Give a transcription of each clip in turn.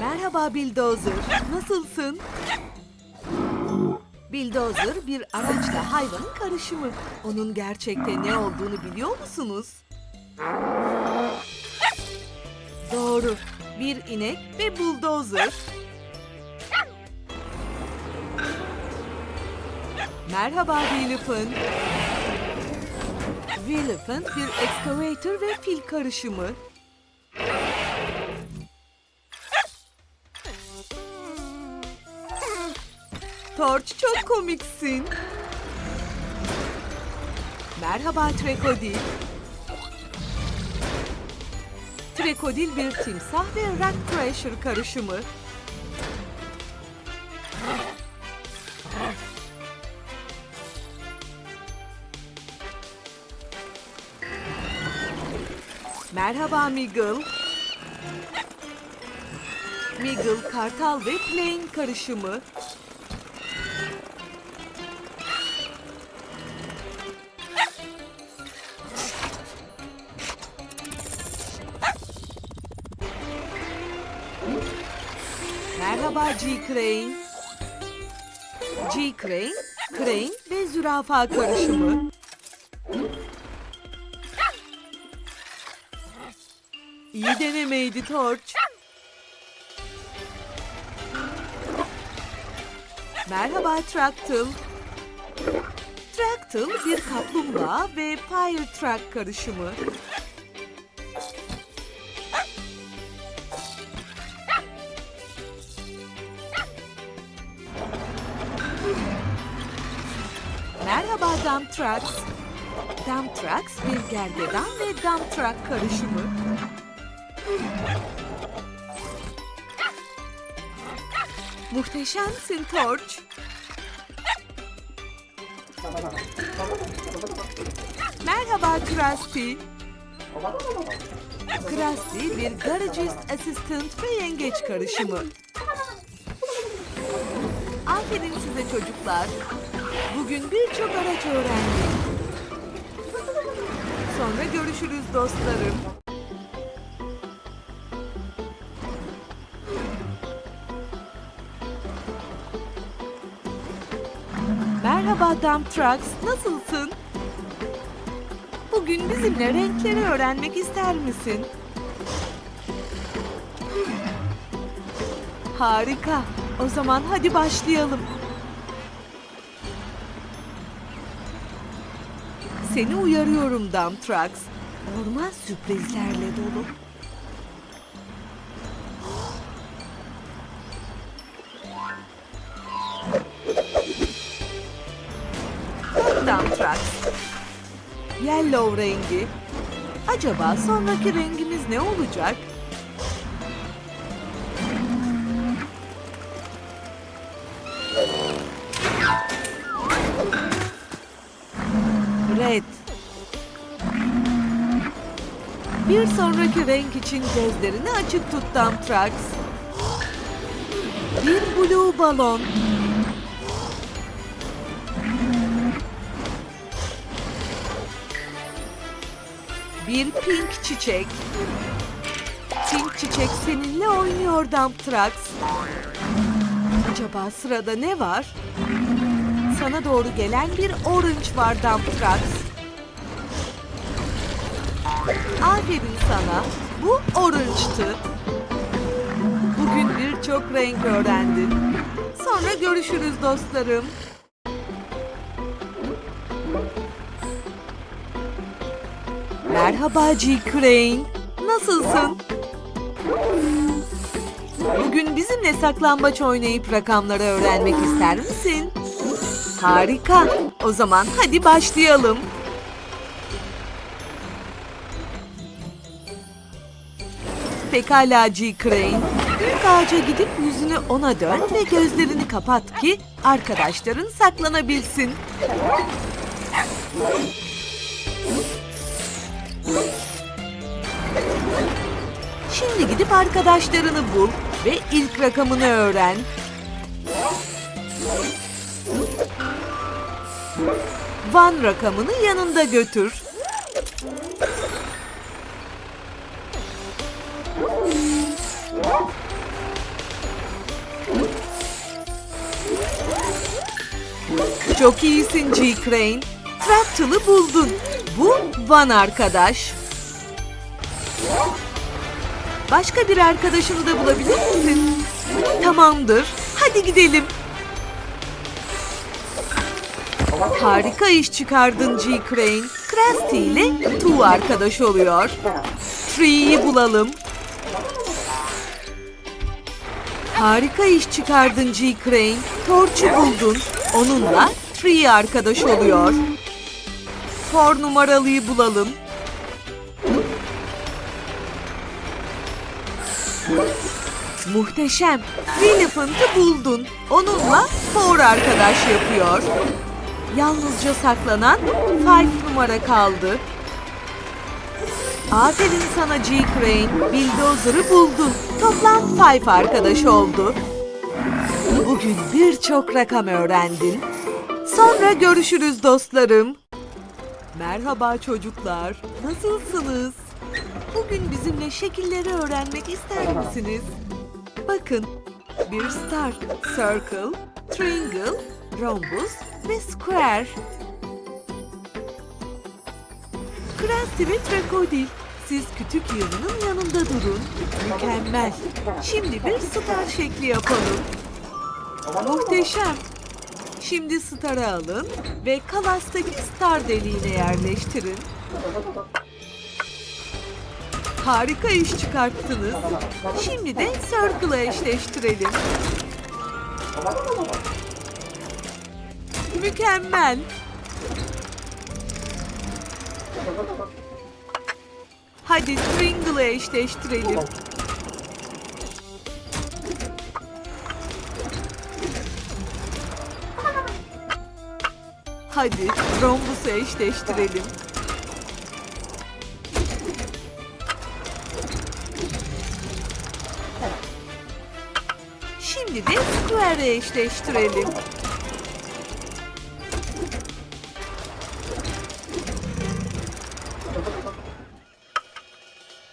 Merhaba Bildozer. Nasılsın? Bildozer bir araçla hayvanın karışımı. Onun gerçekte ne olduğunu biliyor musunuz? Doğru. Bir inek ve buldozer. Merhaba Willip'in. Willip'in bir excavator ve fil karışımı. Torç çok komiksin. Merhaba Trekodil. Trekodil bir timsah ve Rock Crusher karışımı. Merhaba Miguel. Miguel, Kartal ve Plain karışımı. Merhaba G. Crane. G. Crane, Crane ve zürafa karışımı. İyi denemeydi Torch. Merhaba Tractyl. Tractyl bir kaplumbağa ve Fire Truck karışımı. Dump Trucks. Dump Trucks bir gergedan ve Dump Truck karışımı. Muhteşemsin Torch. Merhaba Krusty. Krusty bir garagist assistant ve yengeç karışımı. Aferin size çocuklar. Bugün birçok araç öğrendik. Sonra görüşürüz dostlarım. Merhaba Dump Trucks, nasılsın? Bugün bizimle renkleri öğrenmek ister misin? Harika. O zaman hadi başlayalım. Seni uyarıyorum Dump Trucks. Orman sürprizlerle dolu. Dump Trucks. Yellow rengi. Acaba sonraki rengimiz ne olacak? Bir sonraki renk için gözlerini açık tut Dump Trucks. Bir blue balon. Bir pink çiçek. Pink çiçek seninle oynuyor Dump Trucks. Acaba sırada ne var? Sana doğru gelen bir orange var Dump Trucks. Aferin sana. Bu orange'tı. Bugün birçok renk öğrendin. Sonra görüşürüz dostlarım. Merhaba G. Crane. Nasılsın? Bugün bizimle saklambaç oynayıp rakamları öğrenmek ister misin? Harika. O zaman hadi başlayalım. Pekala G. Crane. Büyük ağaca gidip yüzünü ona dön ve gözlerini kapat ki arkadaşların saklanabilsin. Şimdi gidip arkadaşlarını bul ve ilk rakamını öğren. Van rakamını yanında götür. Çok iyisin G. Crane. Fractal'ı buldun. Bu Van arkadaş. Başka bir arkadaşını da bulabilir misin? Tamamdır. Hadi gidelim. Harika iş çıkardın G. Crane. Krusty ile Two arkadaş oluyor. Tree'yi bulalım. Harika iş çıkardın G. Crane. Torch'u buldun. Onunla Tree arkadaş oluyor. Four numaralıyı bulalım. Muhteşem. Elephant'ı buldun. Onunla Four arkadaş yapıyor. Yalnızca saklanan Five numara kaldı. Aferin sana G. Crane. Bulldozer'ı buldun. Toplam Five arkadaş oldu. Bugün birçok rakam öğrendin. Sonra görüşürüz dostlarım. Merhaba çocuklar. Nasılsınız? Bugün bizimle şekilleri öğrenmek ister misiniz? Bakın. Bir star, circle, triangle, rhombus ve square. Krusty ve Trakodil. Siz kütük yığınının yanında durun. Mükemmel. Şimdi bir star şekli yapalım. Muhteşem. Şimdi starı alın ve kalastaki star deliğine yerleştirin. Harika iş çıkarttınız. Şimdi de circle'a eşleştirelim. Mükemmel. Hadi Stringle'a eşleştirelim. Hadi rombusu eşleştirelim. Şimdi de square'e eşleştirelim.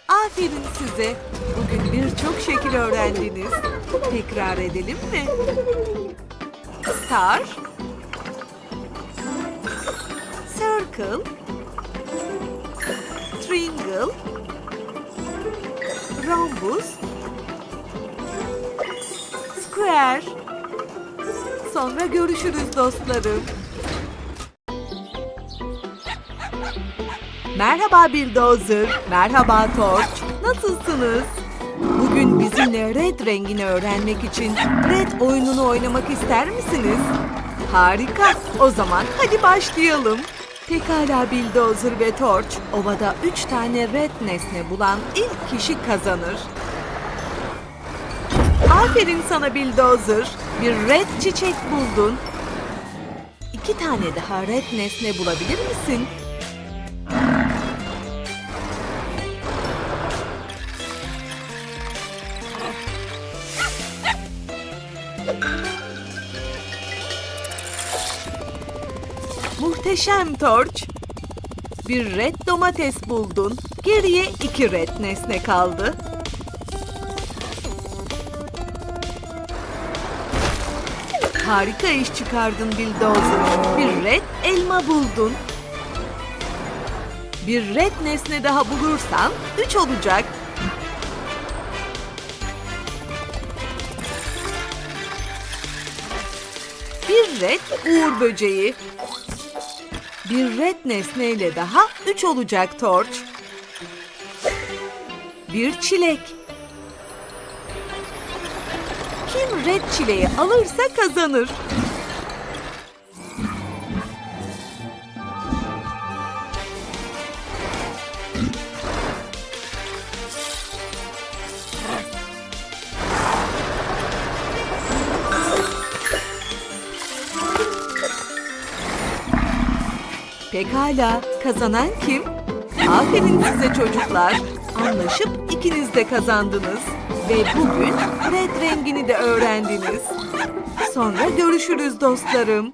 Aferin size. Bugün birçok şekil öğrendiniz. Tekrar edelim mi? Star, circle, triangle, rhombus, square. Sonra görüşürüz dostlarım. Merhaba Bulldozer, merhaba Torch. Nasılsınız? Bugün bizimle red rengini öğrenmek için red oyununu oynamak ister misiniz? Harika. O zaman hadi başlayalım. Pekala Bulldozer ve Torch, ovada üç tane red nesne bulan ilk kişi kazanır. Aferin sana Bulldozer. Bir red çiçek buldun. İki tane daha red nesne bulabilir misin? Muhteşem Torch. Bir red domates buldun. Geriye iki red nesne kaldı. Harika iş çıkardın Bulldozer. Bir red elma buldun. Bir red nesne daha bulursan üç olacak. Bir red uğur böceği. Bir red nesneyle daha üç olacak Torch. Bir çilek. Kim red çileği alırsa kazanır. Pekala, kazanan kim? Aferin size çocuklar. Anlaşıp ikiniz de kazandınız. Ve bugün red rengini de öğrendiniz. Sonra görüşürüz dostlarım.